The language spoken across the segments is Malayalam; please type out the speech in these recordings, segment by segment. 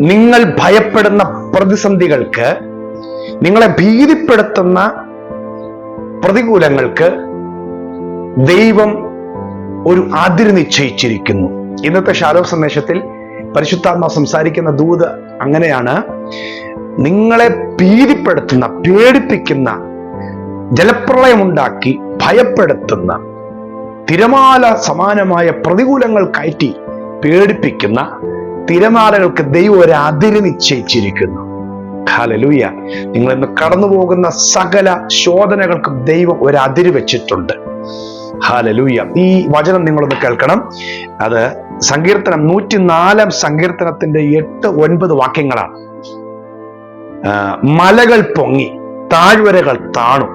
നിങ്ങൾ ഭയപ്പെടുന്ന പ്രതിസന്ധികൾക്ക് നിങ്ങളെ ഭീതിപ്പെടുത്തുന്ന പ്രതികൂലങ്ങൾക്ക് ദൈവം ഒരു അതിര് നിശ്ചയിച്ചിരിക്കുന്നു. ഇന്നത്തെ ശാലോ സന്ദേശത്തിൽ പരിശുദ്ധാത്മ സംസാരിക്കുന്ന ദൂത് അങ്ങനെയാണ്. നിങ്ങളെ ഭീതിപ്പെടുത്തുന്ന പേടിപ്പിക്കുന്ന ജലപ്രളയമുണ്ടാക്കി ഭയപ്പെടുത്തുന്ന തിരമാല സമാനമായ പ്രതികൂലങ്ങൾ കയറ്റി പേടിപ്പിക്കുന്ന തിരമാലകൾക്ക് ദൈവം ഒരു അതിര് നിശ്ചയിച്ചിരിക്കുന്നു. ഹാലലൂയ നിങ്ങൾ ഇന്ന് കടന്നു പോകുന്ന സകല ശോധനകൾക്കും ദൈവം ഒരു അതിര് വെച്ചിട്ടുണ്ട്. ഹാലലൂയ ഈ വചനം നിങ്ങളൊന്ന് കേൾക്കണം. അത് സങ്കീർത്തനം നൂറ്റിനാലാം സങ്കീർത്തനത്തിന്റെ എട്ട് ഒൻപത് വാക്യങ്ങളാണ്. മലകൾ പൊങ്ങി താഴ്വരകൾ താണു.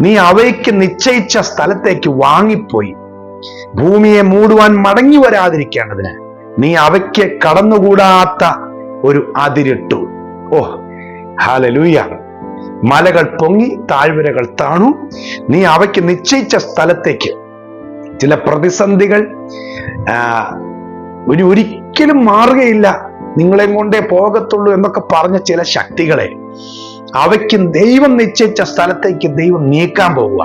നീ അവയ്ക്ക് നിശ്ചയിച്ച സ്ഥലത്തേക്ക് വാങ്ങിപ്പോയി. ഭൂമിയെ മൂടുവാൻ മടങ്ങി വരാതിരിക്കേണ്ടതിന് നീ അവയ്ക്ക് കടന്നുകൂടാത്ത ഒരു അതിരിട്ടു. ഓ ഹാലലൂയ മലകൾ പൊങ്ങി താഴ്വരകൾ താണു. നീ അവയ്ക്ക് നിശ്ചയിച്ച സ്ഥലത്തേക്ക്. ചില പ്രതിസന്ധികൾ ഒരു ഒരിക്കലും മാറുകയില്ല. നിങ്ങളെ കൊണ്ടേ പോകത്തുള്ളൂ എന്നൊക്കെ പറഞ്ഞ ചില ശക്തികളെ അവയ്ക്ക് ദൈവം നിശ്ചയിച്ച സ്ഥലത്തേക്ക് ദൈവം നീക്കാൻ പോവുക.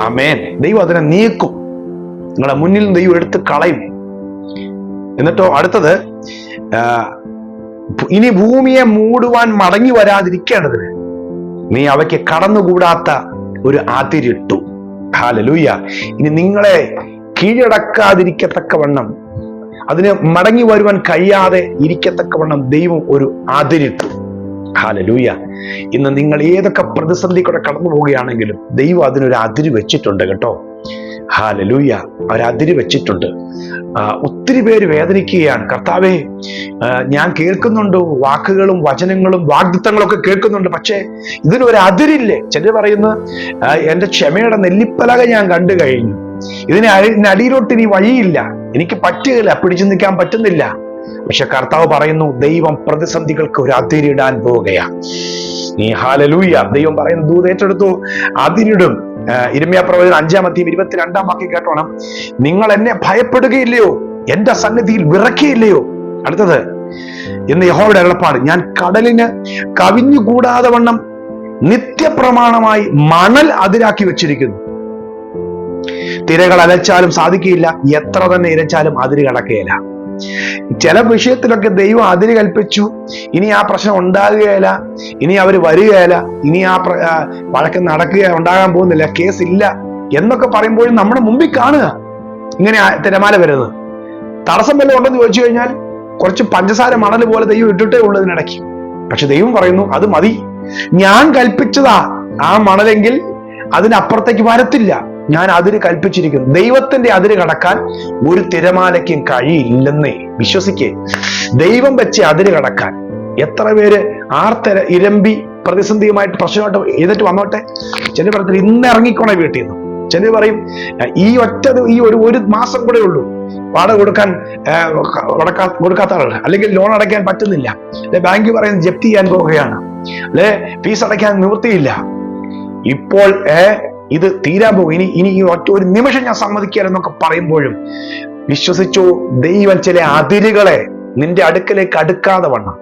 ആമേൻ. ദൈവം അതിനെ നീക്കും. നിങ്ങളെ മുന്നിൽ ദൈവം എടുത്ത് കളയും. എന്നിട്ടോ അടുത്തത് ഇനി ഭൂമിയെ മൂടുവാൻ മടങ്ങി വരാതിരിക്കേണ്ടതിന് നീ അവയ്ക്ക് കടന്നുകൂടാത്ത ഒരു അതിരിട്ടു. ഹാലലൂയ ഇനി നിങ്ങളെ കീഴടക്കാതിരിക്കത്തക്കവണ്ണം അതിന് മടങ്ങി വരുവാൻ കഴിയാതെ ഇരിക്കത്തക്കവണ്ണം ദൈവം ഒരു അതിരിട്ടു. ഹാലലൂയ ഇന്ന് നിങ്ങൾ ഏതൊക്കെ പ്രതിസന്ധി കൂടെ കടന്നു പോവുകയാണെങ്കിലും ദൈവം അതിനൊരു അതിര് വെച്ചിട്ടുണ്ട് കേട്ടോ. ഹാലലൂയ അവരതിര് വെച്ചിട്ടുണ്ട്. ഒത്തിരി പേര് വേദനിക്കുകയാണ്. കർത്താവേ ഞാൻ കേൾക്കുന്നുണ്ട്. വാക്കുകളും വചനങ്ങളും വാഗ്ദത്തങ്ങളൊക്കെ കേൾക്കുന്നുണ്ട്. പക്ഷേ ഇതിനൊരു അതിരില്ലേ? ചിലർ പറയുന്നു എന്റെ ക്ഷമയുടെ നെല്ലിപ്പലക ഞാൻ കണ്ടു കഴിഞ്ഞു. ഇതിന് അടിയിലോട്ട് ഇനി വഴിയില്ല. എനിക്ക് പറ്റുകയില്ല. പിടിച്ചു നിൽക്കാൻ പറ്റുന്നില്ല. പക്ഷെ കർത്താവ് പറയുന്നു ദൈവം പ്രതിസന്ധികൾക്ക് ഒരു അതിരിടാൻ പോവുകയാ നീ ഹാലലൂയ ദൈവം പറയുന്ന ദൂത് ഏറ്റെടുത്തു അതിരിടും. ഇരുമ്യ പ്രവചനം അഞ്ചാം അധ്യയം ഇരുപത്തിരണ്ടാം വാക്യം കേട്ടോണം. നിങ്ങൾ എന്നെ ഭയപ്പെടുകയില്ലയോ? എന്റെ സന്നിധിയിൽ വിറക്കിയില്ലയോ അടുത്തത് എന്ന് യഹോയുടെ എളപ്പാട് ഞാൻ കടലിന് കവിഞ്ഞുകൂടാതെ വണ്ണം നിത്യപ്രമാണമായി മണൽ അതിരാക്കി വെച്ചിരിക്കുന്നു. തിരകൾ അലച്ചാലും സാധിക്കില്ല എത്ര തന്നെ ഇരച്ചാലും അതിര് കടക്കുകയില്ല. ചില വിഷയത്തിലൊക്കെ ദൈവം അതിര് കൽപ്പിച്ചു. ഇനി ആ പ്രശ്നം ഉണ്ടാകുകയില്ല. ഇനി അവർ വരികയില്ല. ഇനി ആ വഴക്ക് നടക്കുക ഉണ്ടാകാൻ പോകുന്നില്ല. കേസ് ഇല്ല എന്നൊക്കെ പറയുമ്പോഴും നമ്മുടെ മുമ്പിൽ കാണുക. ഇങ്ങനെ തിരമാല വരുന്നത്. തടസ്സം വല്ലതും ഉണ്ടെന്ന് ചോദിച്ചു കഴിഞ്ഞാൽ കുറച്ച് പഞ്ചസാര മണൽ പോലെ ദൈവം ഇട്ടിട്ടേ ഉള്ളൂ ഇതിനിടയ്ക്ക്. പക്ഷെ ദൈവം പറയുന്നു അത് മതി. ഞാൻ കൽപ്പിച്ചതാ ആ മണലെങ്കിൽ അതിനപ്പുറത്തേക്ക് വരത്തില്ല. ഞാൻ അതിര് കൽപ്പിച്ചിരിക്കുന്നു. ദൈവത്തിന്റെ അതിര് കടക്കാൻ ഒരു തിരമാലയ്ക്കും കഴിയില്ലെന്നേ വിശ്വസിക്കേ. ദൈവം വെച്ച് അതിര് കടക്കാൻ എത്ര പേര് ആർത്തര ഇരമ്പി പ്രതിസന്ധിയുമായിട്ട് പ്രശ്നമായിട്ട് എഴുതിട്ട് വന്നോട്ടെ? ചില പറയത്തില്ല ഇന്ന് ഇറങ്ങിക്കോണേ വീട്ടിൽ നിന്ന്. ചിലർ പറയും ഈ ഒറ്റ ഈ ഒരു ഒരു മാസം കൂടെ ഉള്ളൂ. വാടക കൊടുക്കാൻ കൊടുക്കാത്ത ആളുകൾ അല്ലെങ്കിൽ ലോൺ അടയ്ക്കാൻ പറ്റുന്നില്ല. അല്ലെ ബാങ്ക് പറയുന്നത് ജപ്തി ചെയ്യാൻ പോവുകയാണ്. അല്ലെ ഫീസ് അടയ്ക്കാൻ നിവൃത്തിയില്ല. ഇപ്പോൾ ഇത് തീരാൻ പോകും. ഇനി ഇനി ഒറ്റ ഒരു നിമിഷം ഞാൻ സമ്മതിക്കാരെന്നൊക്കെ പറയുമ്പോഴും വിശ്വസിച്ചു ദൈവം ചില അതിരുകളെ നിന്റെ അടുക്കലേക്ക് അടുക്കാതെ വണ്ണം.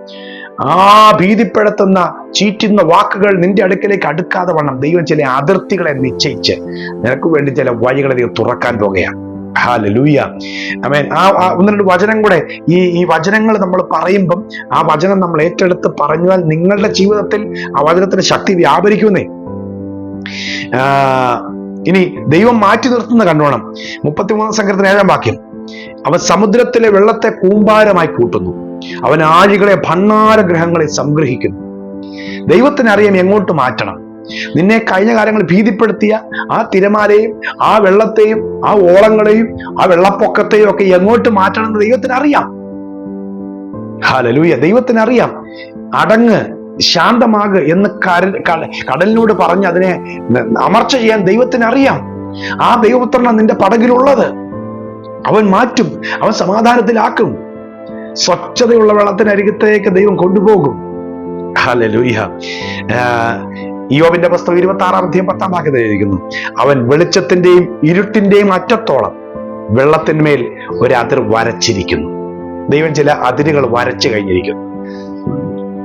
ആ ഭീതിപ്പെടുത്തുന്ന ചീറ്റുന്ന വാക്കുകൾ നിന്റെ അടുക്കലേക്ക് അടുക്കാതെ വണ്ണം. ദൈവം ചില അതിർത്തികളെ നിശ്ചയിച്ച് നിനക്ക് വേണ്ടി ചില വഴികളെ ദൈവം തുറക്കാൻ പോകുകയാണ്. ഹാലലൂയ അമേൻ ആ ഒന്ന് രണ്ട് വചനം കൂടെ. ഈ ഈ വചനങ്ങൾ നമ്മൾ പറയുമ്പം ആ വചനം നമ്മൾ ഏറ്റെടുത്ത് പറഞ്ഞാൽ നിങ്ങളുടെ ജീവിതത്തിൽ ആ വചനത്തിന് ശക്തി വ്യാപരിക്കുന്നേ ഇനി ദൈവം മാറ്റി നിർത്തുന്ന കണ്ടോണം. മുപ്പത്തിമൂന്നാം സംഘത്തിന് ഏഴാം വാക്യം. അവൻ സമുദ്രത്തിലെ വെള്ളത്തെ കൂമ്പാരമായി കൂട്ടുന്നു. അവൻ ആഴികളെ ഭണ്ണാര ഗ്രഹങ്ങളെ സംഗ്രഹിക്കുന്നു. ദൈവത്തിന് അറിയാം എങ്ങോട്ട് മാറ്റണം. നിന്നെ കഴിഞ്ഞ കാലങ്ങൾ ഭീതിപ്പെടുത്തിയ ആ തിരമാലയും ആ വെള്ളത്തെയും ആ ഓളങ്ങളെയും ആ വെള്ളപ്പൊക്കത്തെയും ഒക്കെ എങ്ങോട്ട് മാറ്റണം എന്ന് ദൈവത്തിന് അറിയാം ഹാലലൂയ ദൈവത്തിന് അറിയാം അടങ്ങ്. ശാന്തമാക് എന്ന് കടലിനോട് പറഞ്ഞ് അതിനെ അമർച്ച ചെയ്യാൻ ദൈവത്തിന് അറിയാം. ആ ദൈവപുത്രനാണ് നിന്റെ പടകിലുള്ളത്. അവൻ മാറ്റും അവൻ സമാധാനത്തിലാക്കും. സ്വച്ഛതയുള്ള വെള്ളത്തിനരികത്തേക്ക് ദൈവം കൊണ്ടുപോകും. യോബിന്റെ പുസ്തകം ഇരുപത്തി ആറാം അധ്യായം പത്താം വാക്യത്തിൽ എഴുതിയിരിക്കുന്നു. അവൻ വെളിച്ചത്തിന്റെയും ഇരുട്ടിന്റെയും അറ്റത്തോളം വെള്ളത്തിന്മേൽ ഒരു അതിർ വരച്ചിരിക്കുന്നു. ദൈവം ചില അതിരുകൾ വരച്ചു കഴിഞ്ഞിരിക്കുന്നു.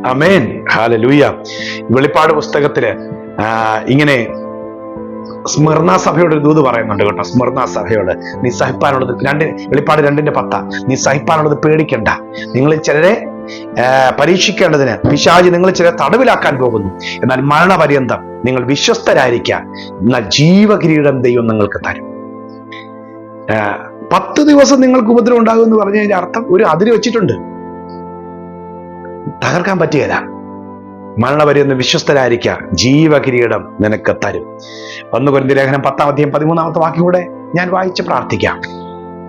അമേൻ ഹാലലൂയ വെളിപ്പാട് പുസ്തകത്തിൽ ഇങ്ങനെ സ്മർണ സഭയോട് ഒരു ദൂത് പറയുന്നുണ്ട് കേട്ടോ സ്മർണ സഭയോട്. നീ സഹിപ്പാനുള്ളത് രണ്ട് വെളിപ്പാട് രണ്ടിന്റെ പത്ത. നീ സഹിപ്പാനുള്ളത് പേടിക്കണ്ട. നിങ്ങൾ ചിലരെ പരീക്ഷിക്കേണ്ടതിന് പിശാജി നിങ്ങൾ ചിലരെ തടവിലാക്കാൻ പോകുന്നു. എന്നാൽ മരണപര്യന്തം നിങ്ങൾ വിശ്വസ്തരായിരിക്കുക എന്നാൽ ജീവകിരീടം ദൈവം നിങ്ങൾക്ക് തരും. പത്ത് ദിവസം നിങ്ങൾക്ക് ഉപദ്രവം ഉണ്ടാകും എന്ന് പറഞ്ഞു കഴിഞ്ഞാൽ അർത്ഥം ഒരു അതിര് വെച്ചിട്ടുണ്ട്. തകർക്കാൻ പറ്റുകയില്ല. മരണപര്യന്തം വിശ്വസ്തരായിരിക്കുക ജീവകിരീടം നിനക്ക് തരും. ഒന്ന് കുരുന്തി ലേഖനം പത്താം അധ്യയം പതിമൂന്നാമത്തെ വാക്യം കൂടെ ഞാൻ വായിച്ച് പ്രാർത്ഥിക്കാം.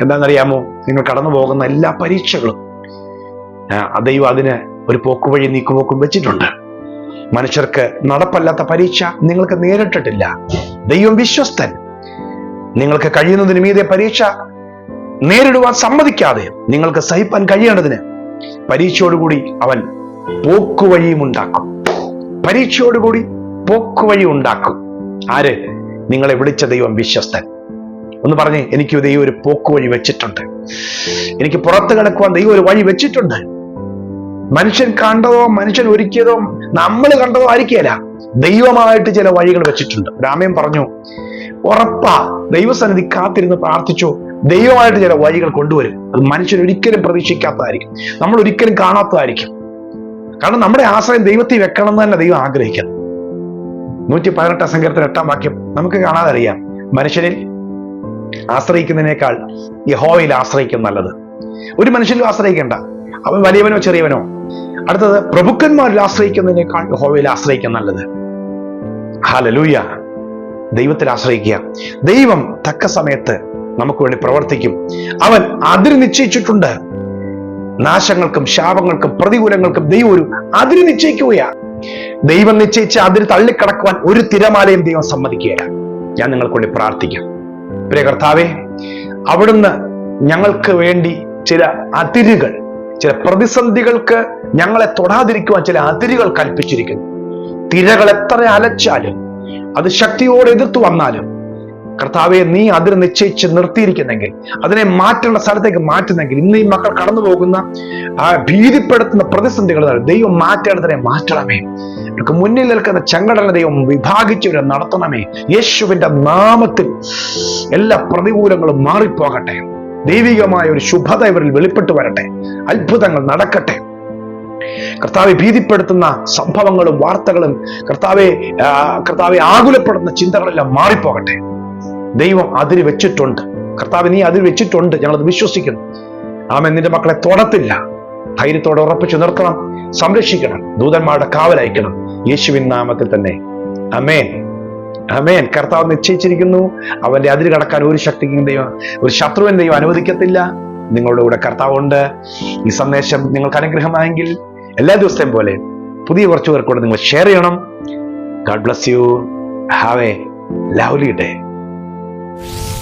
എന്താണെന്നറിയാമോ? നിങ്ങൾ കടന്നു പോകുന്ന എല്ലാ പരീക്ഷകളും ദൈവം അതിന് ഒരു പോക്കുവഴി നീക്കുപോക്കും വെച്ചിട്ടുണ്ട്. മനുഷ്യർക്ക് നടപ്പല്ലാത്ത പരീക്ഷ നിങ്ങൾക്ക് നേരിട്ടിട്ടില്ല. ദൈവം വിശ്വസ്തൻ. നിങ്ങൾക്ക് കഴിയുന്നതിന് മീതെ പരീക്ഷ നേരിടുവാൻ സമ്മതിക്കാതെ നിങ്ങൾക്ക് സഹിപ്പാൻ കഴിയേണ്ടതിന് പരീക്ഷയോടുകൂടി അവൻ പോക്കുവഴിയും ഉണ്ടാക്കും. പരീക്ഷയോടുകൂടി പോക്കുവഴി ഉണ്ടാക്കും. ആര്? നിങ്ങളെ വിളിച്ച ദൈവം വിശ്വസ്തൻ. ഒന്ന് പറഞ്ഞേ എനിക്ക് ദൈവം ഒരു പോക്കുവഴി വെച്ചിട്ടുണ്ട്. എനിക്ക് പുറത്ത് കിടക്കുവാൻ ദൈവം ഒരു വഴി വെച്ചിട്ടുണ്ട്. മനുഷ്യൻ കണ്ടതോ മനുഷ്യൻ ഒരുക്കിയതോ നമ്മൾ കണ്ടതോ ആയിരിക്കില്ല ദൈവമായിട്ട് ചില വഴികൾ വെച്ചിട്ടുണ്ട്. രാമയം പറഞ്ഞു ഉറപ്പാ ദൈവസന്നിധി കാത്തിരുന്ന് പ്രാർത്ഥിച്ചു ദൈവമായിട്ട് ചില വഴികൾ കൊണ്ടുവരും. അത് മനുഷ്യൻ ഒരിക്കലും പ്രതീക്ഷിക്കാത്തതായിരിക്കും. നമ്മൾ ഒരിക്കലും കാണാത്തതായിരിക്കും. കാരണം നമ്മുടെ ആശ്രയം ദൈവത്തിൽ വെക്കണം എന്ന് തന്നെ ദൈവം ആഗ്രഹിക്കുന്നു. നൂറ്റി പതിനെട്ടാം സങ്കീർത്തന എട്ടാം വാക്യം നമുക്ക് കാണാതെ അറിയാം മനുഷ്യനിൽ ആശ്രയിക്കുന്നതിനേക്കാൾ യഹോവയിൽ ആശ്രയിക്കും നല്ലത്. ഒരു മനുഷ്യനിൽ ആശ്രയിക്കേണ്ട. അവൻ വലിയവനോ ചെറിയവനോ. അടുത്തത് പ്രഭുക്കന്മാരിൽ ആശ്രയിക്കുന്നതിനേക്കാൾ യഹോവയിൽ ആശ്രയിക്കും നല്ലത്. ഹാലലൂയ ദൈവത്തിൽ ആശ്രയിക്കുക. ദൈവം തക്ക സമയത്ത് നമുക്ക് വേണ്ടി പ്രവർത്തിക്കും. അവൻ അതിര് നിശ്ചയിച്ചിട്ടുണ്ട്. നാശങ്ങൾക്കും ശാപങ്ങൾക്കും പ്രതികൂലങ്ങൾക്കും ദൈവം ഒരു അതിര് നിശ്ചയിക്കുകയാണ്. ദൈവം നിശ്ചയിച്ച അതിര് തള്ളിക്കടക്കുവാൻ ഒരു തിരമാലയും ദൈവം സമ്മതിക്കുകയില്ല. ഞാൻ നിങ്ങൾക്ക് വേണ്ടി പ്രാർത്ഥിക്കാം. പ്രിയ കർത്താവേ അവിടുന്ന് ഞങ്ങൾക്ക് വേണ്ടി ചില അതിരുകൾ ചില പ്രതിസന്ധികൾക്ക് ഞങ്ങളെ തൊടാതിരിക്കുവാൻ ചില അതിരുകൾ കൽപ്പിച്ചിരിക്കുന്നു. തിരകൾ എത്ര അലച്ചാലും അത് ശക്തിയോടെ എതിർത്തു വന്നാലും കർത്താവെ നീ അതിന് നിശ്ചയിച്ച് നിർത്തിയിരിക്കുന്നെങ്കിൽ അതിനെ മാറ്റേണ്ട സ്ഥലത്തേക്ക് മാറ്റുന്നെങ്കിൽ ഇന്ന് ഈ മക്കൾ കടന്നു പോകുന്ന ആ ഭീതിപ്പെടുത്തുന്ന പ്രതിസന്ധികൾ ദൈവം മാറ്റേണ്ടതിനെ മാറ്റണമേ. അവർക്ക് മുന്നിൽ നിൽക്കുന്ന ചങ്കടന ദൈവം വിഭാഗിച്ചവരെ നടത്തണമേ. യേശുവിന്റെ നാമത്തിൽ എല്ലാ പ്രതികൂലങ്ങളും മാറിപ്പോകട്ടെ. ദൈവികമായ ഒരു ശുഭത ഇവരിൽ വെളിപ്പെട്ടു വരട്ടെ. അത്ഭുതങ്ങൾ നടക്കട്ടെ. കർത്താവെ ഭീതിപ്പെടുത്തുന്ന സംഭവങ്ങളും വാർത്തകളും കർത്താവെ കർത്താവെ ആകുലപ്പെടുന്ന ചിന്തകളെല്ലാം മാറിപ്പോകട്ടെ. ദൈവം അതിൽ വെച്ചിട്ടുണ്ട്. കർത്താവ് നീ അതിൽ വെച്ചിട്ടുണ്ട്. ഞങ്ങളത് വിശ്വസിക്കുന്നു. ആമ നിന്റെ മക്കളെ തൊടത്തില്ല. ധൈര്യത്തോടെ ഉറപ്പിച്ചു നിർത്തണം. സംരക്ഷിക്കണം. ദൂതന്മാരുടെ കാവലയക്കണം യേശുവിൻ നാമത്തിൽ തന്നെ. അമേൻ അമേൻ കർത്താവ് നിശ്ചയിച്ചിരിക്കുന്നു. അവന്റെ അതിര് കടക്കാൻ ഒരു ശക്തിക്കും ദൈവം ഒരു ശത്രുവിൻ ദൈവം അനുവദിക്കത്തില്ല. നിങ്ങളുടെ കൂടെ കർത്താവ് ഉണ്ട് ഈ സന്ദേശം നിങ്ങൾക്ക് അനുഗ്രഹമായെങ്കിൽ എല്ലാ ദിവസത്തെയും പോലെ പുതിയ കുറച്ചു പേർക്കൂടെ നിങ്ങൾ ഷെയർ ചെയ്യണം. God bless you have a lovely day you